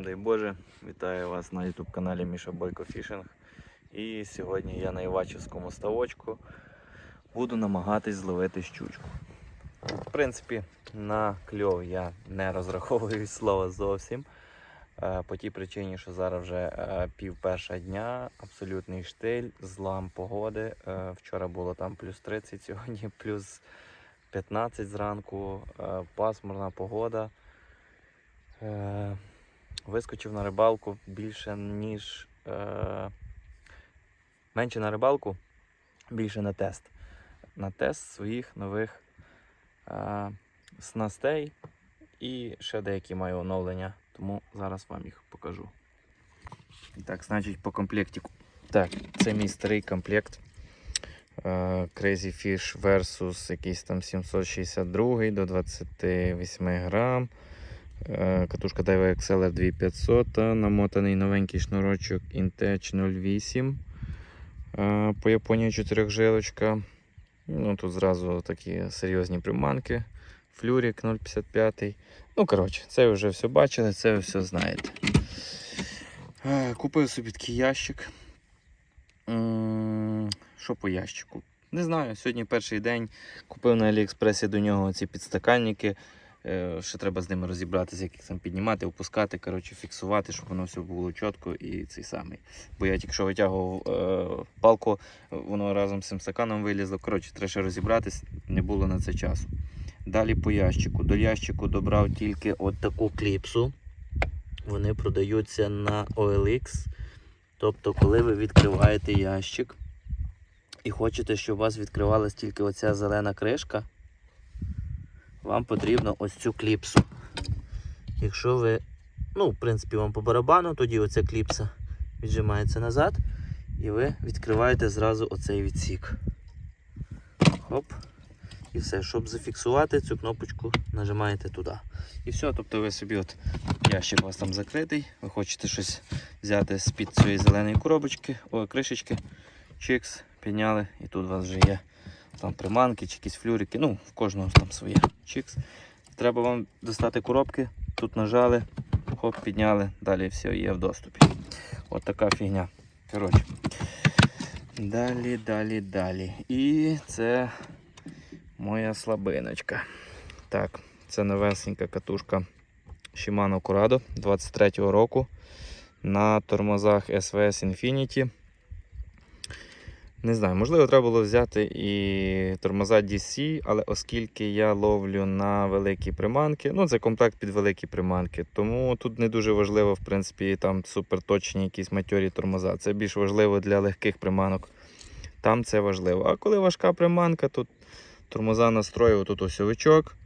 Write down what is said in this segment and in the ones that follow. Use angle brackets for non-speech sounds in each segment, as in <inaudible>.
Всім дай Боже, вітаю вас на YouTube каналі Міша Бойко Фішинг. І сьогодні я на Івачівському ставочку буду намагатись зловити щучку. В принципі, на кльов я не розраховую <laughs> слова зовсім. Е, По тій причині, що зараз вже е, пів перша дня, абсолютний штиль, злам погоди. Е, Вчора було там плюс 30, сьогодні <laughs> плюс 15 зранку, пасмурна погода. Вискочив на рибалку більше, ніж. Е, менше на рибалку, більше на тест. На тест своїх нових е, снастей і ще деякі маю оновлення, тому зараз вам їх покажу. Так, значить, по комплектику. Так, це мій старий комплект. Е, Crazy Fish versus якийсь там 762 до 28 грам. Е, Катушка Daiwa XLR 2500, намотаний новенький шнурочок Intech 08. Е, По Японії 4 жилочка. Ну, тут зразу такі серйозні приманки. Флюрік 0,55. Ну, коротше, це ви вже все бачили, це все знаєте. Е, Купив собі такий ящик. Що по ящику? Не знаю, сьогодні перший день. Купив на Аліекспресі до нього ці підстаканники. Ще треба з ними розібратися, як їх там піднімати, опускати, коротше, фіксувати, щоб воно все було чітко і цей самий. Бо я тільки що витягував е, палку, воно разом з цим стаканом вилізло. Коротше, треба ще розібратись, не було на це часу. Далі по ящику. До ящику добрав тільки от таку кліпсу. Вони продаються на OLX. Тобто, коли ви відкриваєте ящик і хочете, щоб у вас відкривалась тільки оця зелена кришка, вам потрібно ось цю кліпсу. Якщо ви, ну, в принципі, вам по барабану, тоді оця кліпса віджимається назад, і ви відкриваєте зразу оцей відсік. Хоп. І все, щоб зафіксувати цю кнопочку, нажимаєте туди. І все, тобто ви собі от ящик у вас там закритий, ви хочете щось взяти з-під цієї зеленої коробочки, о, кришечки, чикс, підняли, і тут у вас вже є там приманки чи якісь флюрики, ну, в кожного там своє чикс. Треба вам достати коробки, тут нажали, хоп, підняли, далі все є в доступі. От така фігня. Коротше. Далі, далі, далі. І це моя слабиночка. Так, це новесенька катушка Shimano Corrado 23-го року на тормозах SVS Infinity. Не знаю, можливо, треба було взяти і тормоза DC, але оскільки я ловлю на великі приманки, ну це комплект під великі приманки, тому тут не дуже важливо, в принципі, там суперточні якісь матьорі тормоза. Це більш важливо для легких приманок. Там це важливо. А коли важка приманка, тут тормоза настроїв, тут осьовичок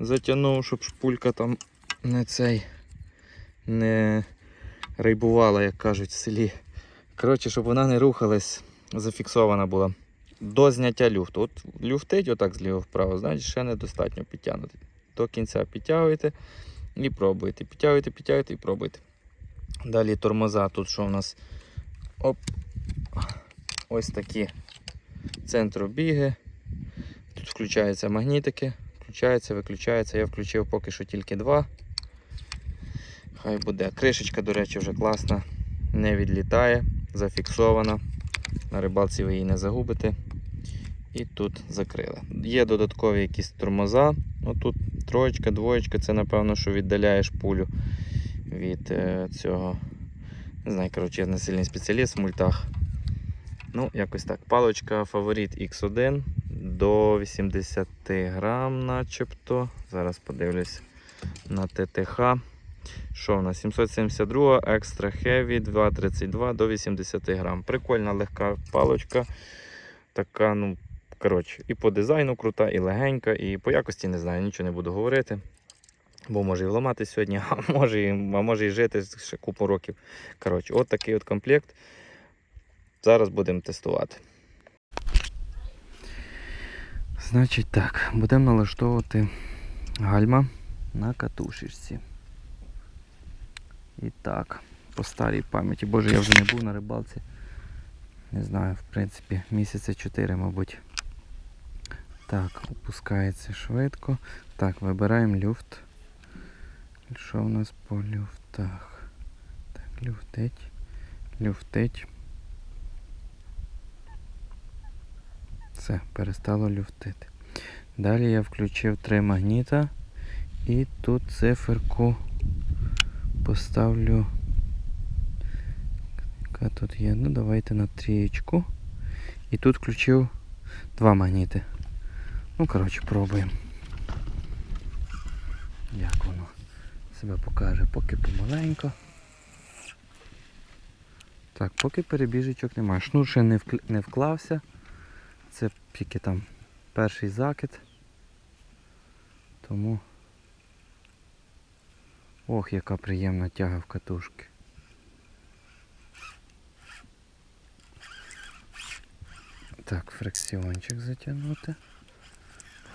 затягнув, щоб шпулька там не цей не рейбувала, як кажуть в селі. Коротше, щоб вона не рухалась зафіксована була. До зняття люфту. От люфтить отак зліво вправо, значить ще недостатньо підтягнути. До кінця підтягуєте і пробуєте. Підтягуєте, підтягуєте і пробуєте. Далі тормоза. Тут що у нас Оп. ось такі центробіги. Тут включаються магнітики, включається, виключається. Я включив поки що тільки два. Хай буде. Кришечка, до речі, вже класна, не відлітає, зафіксована. На рибалці ви її не загубите. І тут закрили. Є додаткові якісь тормоза. Ну, тут троєчка, двоєчка, це напевно, що віддаляєш пулю від е, цього. Не знаю, коротше, я не сильний спеціаліст в мультах. Ну, якось так. Палочка фаворит X1 до 80 грам, начебто. Зараз подивлюсь на ТТХ. Що в нас? 772 Extra Heavy 232 до 80 грам. Прикольна легка палочка. Така, ну, коротше, і по дизайну крута, і легенька, і по якості не знаю, нічого не буду говорити. Бо може і вламати сьогодні, <laughs> а може і, а може і жити ще купу років. Коротше, от такий от комплект. Зараз будемо тестувати. Значить так, будемо налаштовувати гальма на катушечці. І так, по старій пам'яті. Боже, я вже не був на рибалці. Не знаю, в принципі, місяця 4, мабуть. Так, опускається швидко. Так, вибираємо люфт. Що в нас по люфтах? Так, Люфтить. Люфтить. Все, перестало люфтити. Далі я включив три магніта і тут циферку поставлю. Яка тут є? Ну давайте на трієчку. І тут включив два магніти. Ну, коротше, пробуємо. Як воно себе покаже, поки помаленько. Так, поки перебіжечок немає. Шнур ще не, не вклався. Це тільки там перший закид. Тому. Ох, яка приємна тяга в катушки. Так, фрикціончик затягнути.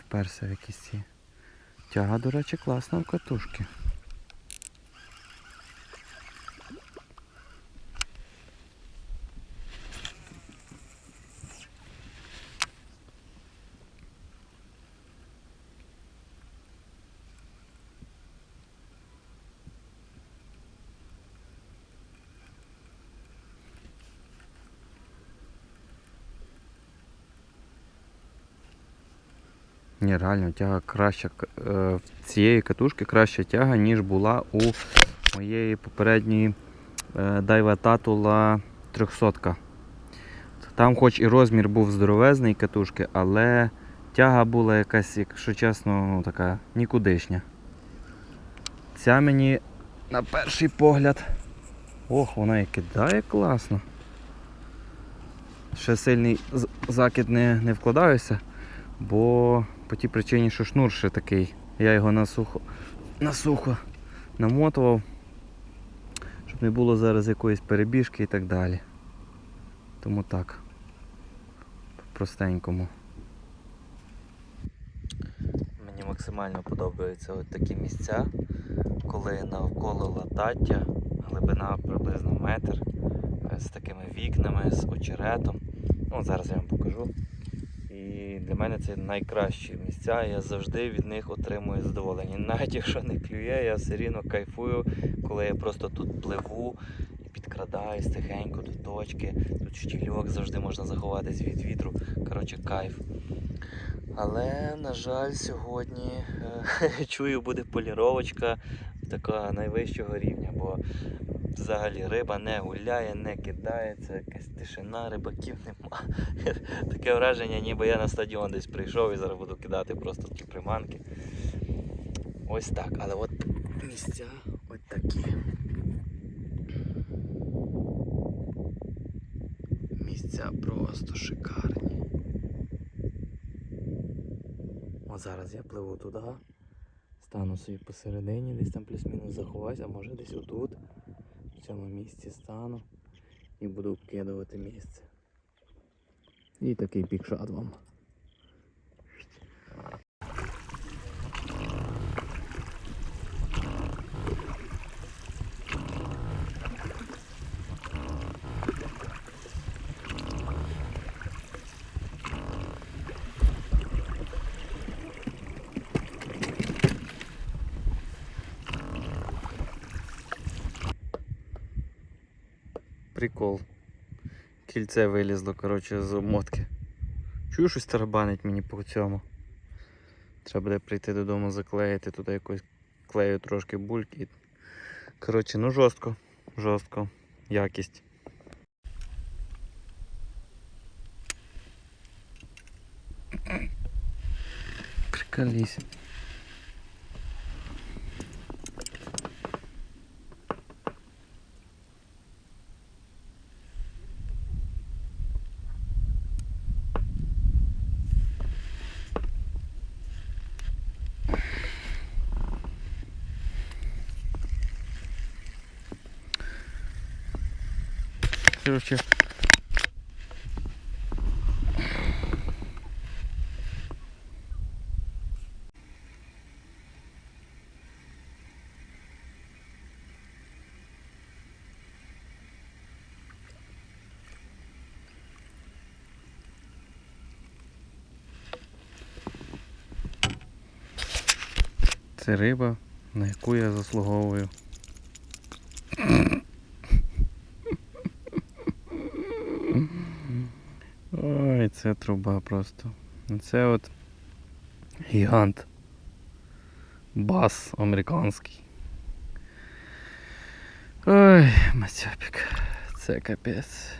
Вперся в якісь ці. Тяга, до речі, класна в катушки. Ні, реально тяга краща. е, цієї катушки краща тяга, ніж була у моєї попередньої е, Daiwa Tatula 300. Там хоч і розмір був здоровезний катушки, але тяга була якась, якщо чесно, ну, така нікудишня. Ця мені на перший погляд. Ох, вона і кидає класно. Ще сильний закид не, не вкладаюся, бо по тій причині, що шнур ще такий. Я його на сухо, на сухо намотував, щоб не було зараз якоїсь перебіжки і так далі. Тому так. По-простенькому. Мені максимально подобаються от такі місця, коли навколо латаття, глибина приблизно метр, е, з такими вікнами, з очеретом. Ну, зараз я вам покажу. І для мене це найкращі місця. Я завжди від них отримую задоволення. Навіть якщо не клює, я все рівно кайфую, коли я просто тут пливу і підкрадаюсь тихенько до точки. Тут щільок завжди можна заховатись від вітру. Коротше, кайф. Але, на жаль, сьогодні е, <laughs> чую, буде поліровочка такого найвищого рівня, бо взагалі риба не гуляє, не кидається, якась тишина, рибаків нема. <laughs> Таке враження, ніби я на стадіон десь прийшов і зараз буду кидати просто ті приманки. Ось так, але от місця от такі. Місця просто шикарні. От зараз я пливу туди, стану собі посередині, десь там плюс-мінус заховаюся, а може десь отут, цьому місці стану і буду обкидувати місце. І такий пікшат вам. Прикол. Кільце вилізло, коротше, з обмотки. Чую, щось тарабанить мені по цьому. Треба буде прийти додому, заклеїти туди якось клею трошки бульки. Коротше, ну жорстко, жорстко. Якість. Приколись. Короче. Це риба, на яку я заслуговую. Це труба просто. Це от гігант. Бас американський. Ой, Мацьопік. Це капець.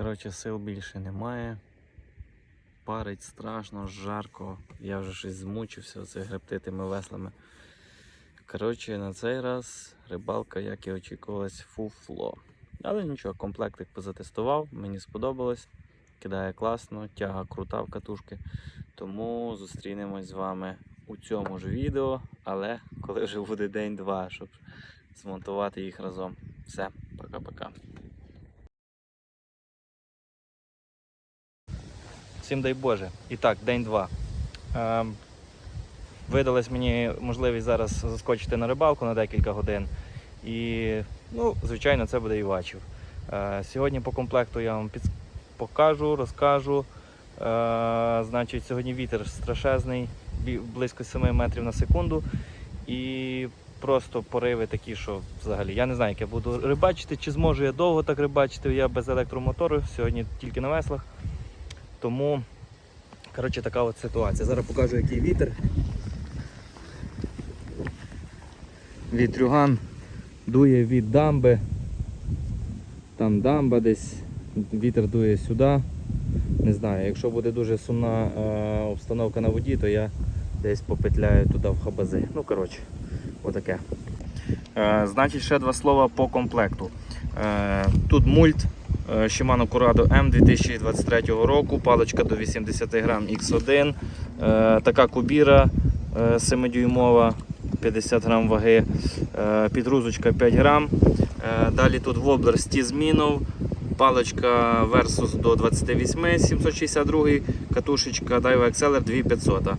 Коротше, сил більше немає. Парить страшно, жарко. Я вже щось змучився оце гребти тими веслами. Коротше, на цей раз рибалка, як і очікувалось, фуфло. Але нічого, комплектик позатестував, мені сподобалось. Кидає класно, тяга крута в катушки. Тому зустрінемось з вами у цьому ж відео, але коли вже буде день-два, щоб змонтувати їх разом. Все, пока-пока. Всім дай Боже. І так, день-два. Ем, видалась мені можливість зараз заскочити на рибалку на декілька годин. І, ну, звичайно, це буде Івачів. Е, сьогодні по комплекту я вам під... покажу, розкажу. Е, значить, сьогодні вітер страшезний, близько 7 метрів на секунду. І просто пориви такі, що взагалі я не знаю, як я буду рибачити, чи зможу я довго так рибачити. Я без електромотору, сьогодні тільки на веслах. Тому, коротше, така от ситуація. Зараз покажу, який вітер. Вітрюган дує від дамби. Там дамба десь, вітер дує сюди. Не знаю, якщо буде дуже сумна е, обстановка на воді, то я десь попетляю туди в хабази. Ну, коротше, отаке. Е, значить, ще два слова по комплекту. Е, тут мульт Shimano Curado M 2023 року, паличка до 80 грам X1, е, така кубіра е, 7-дюймова, 50 грам ваги, е, підгрузочка 5 грам. Е, Далі тут воблер Стізмінов, паличка Versus до 28 762, катушечка Daiwa Exceller 2500. Е,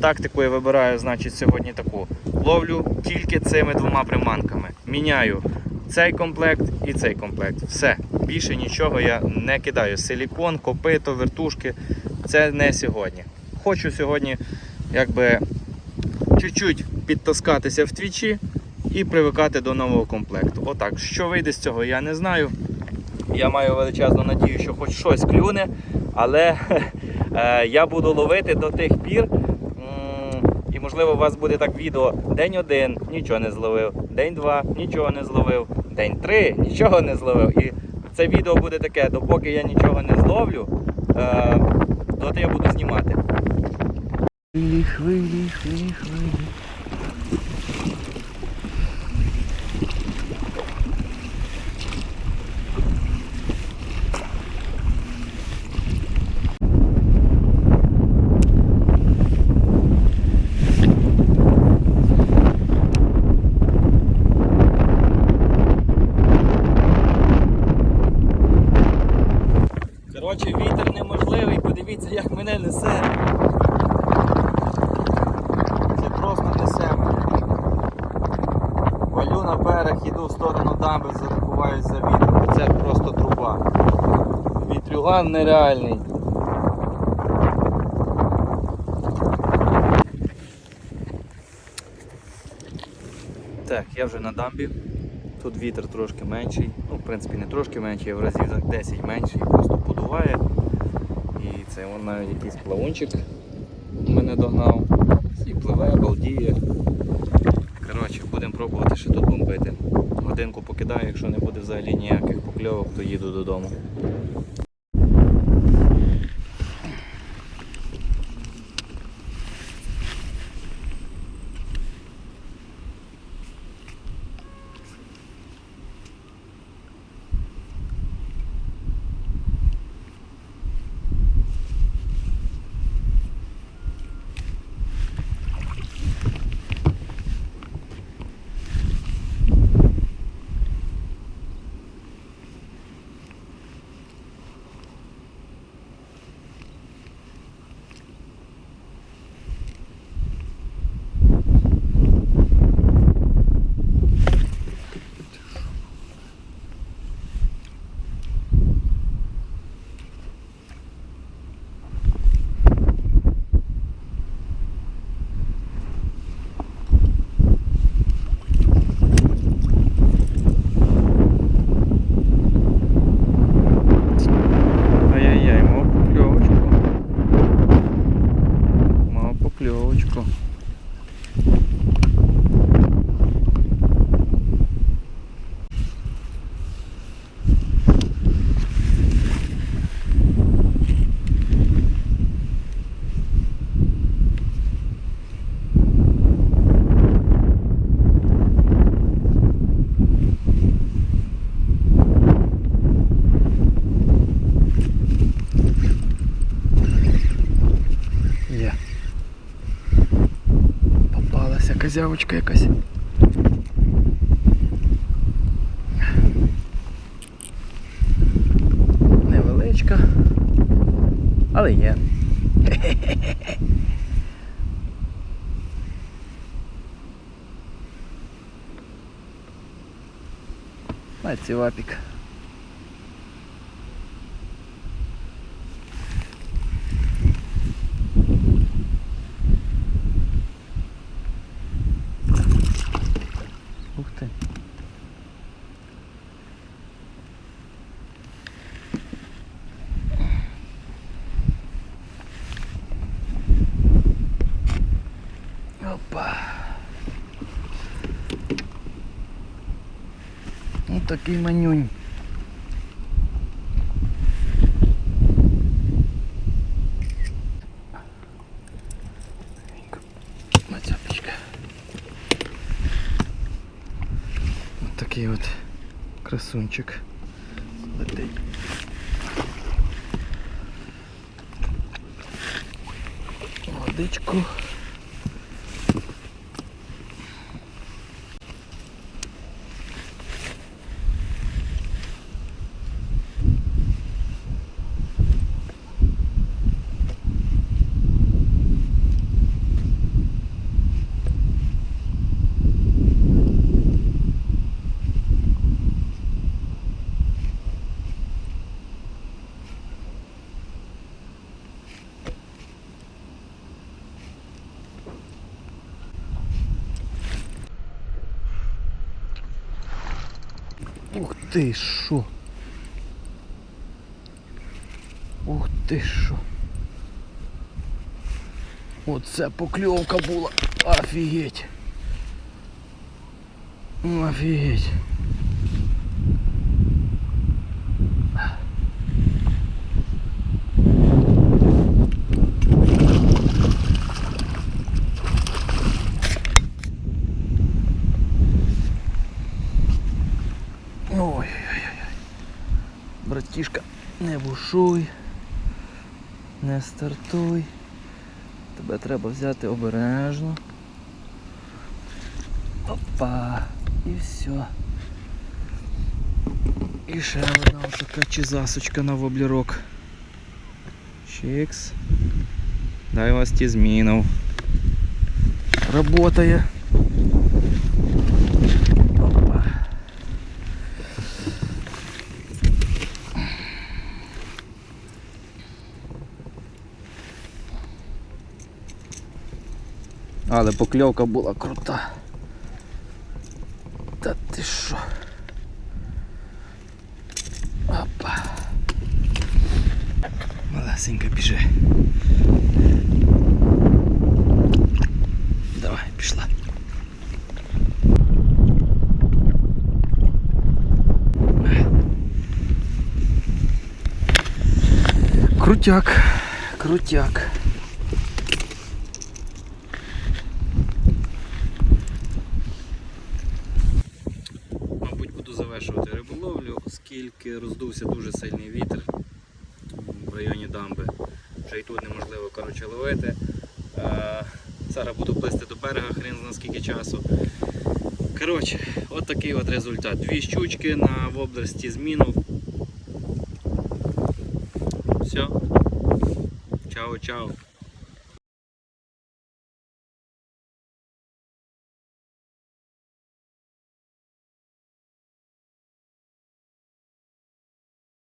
Тактику я вибираю значить, сьогодні таку. Ловлю тільки цими двома приманками. Міняю цей комплект і цей комплект. Все. Більше нічого я не кидаю. Силікон, копито, вертушки. Це не сьогодні. Хочу сьогодні якби чуть-чуть підтаскатися в твічі і привикати до нового комплекту. Отак. Що вийде з цього, я не знаю. Я маю величезну надію, що хоч щось клюне, але <laughs> е, я буду ловити до тих пір. І можливо у вас буде так відео день один, нічого не зловив, день два, нічого не зловив, день три, нічого не зловив. І це відео буде таке, допоки я нічого не зловлю, е, доти я буду знімати. Хвилі, хвилі, хвилі, хвилі. Коротше, вітер неможливий, подивіться, як мене несе. Це просто несе мене. Валю на берег, іду в сторону дамби, заховаюсь за вітром. Це просто труба. Вітрюган нереальний. Так, я вже на дамбі. Тут вітер трошки менший. Ну, в принципі, не трошки менший, а в разів 10 менший, просто подуває. І це навіть якийсь плавунчик мене догнав. І пливе, балдіє. Коротше, будемо пробувати ще тут бомбити. Годинку покидаю, якщо не буде взагалі ніяких покльовок, то їду додому. Козявочка якась. Невеличка, але є. <laughs> Мацівапік. Ух такий манюнь. Ось такий от красунчик. Летить. Водичку. Ти що. Ух ти що. Оце покльовка була. Офігеть. Офігеть. Бушуй, не стартуй. Тебе треба взяти обережно. Опа. І все. І ще одна така чизасочка на воблерок. Чикс. Дай вас ті змінив. Работає. Опа. Але покльовка була крута. Та ти що? Опа. Малесенька біжи. Давай, пішла. Крутяк, крутяк. Мабуть, буду завершувати риболовлю, оскільки роздувся дуже сильний вітер в районі дамби. Вже і тут неможливо коротше, ловити. Е, Зараз буду плисти до берега, хрен зна скільки часу. Коротше, от такий от результат. Дві щучки на воблерсті зміну. Все. Чао-чао.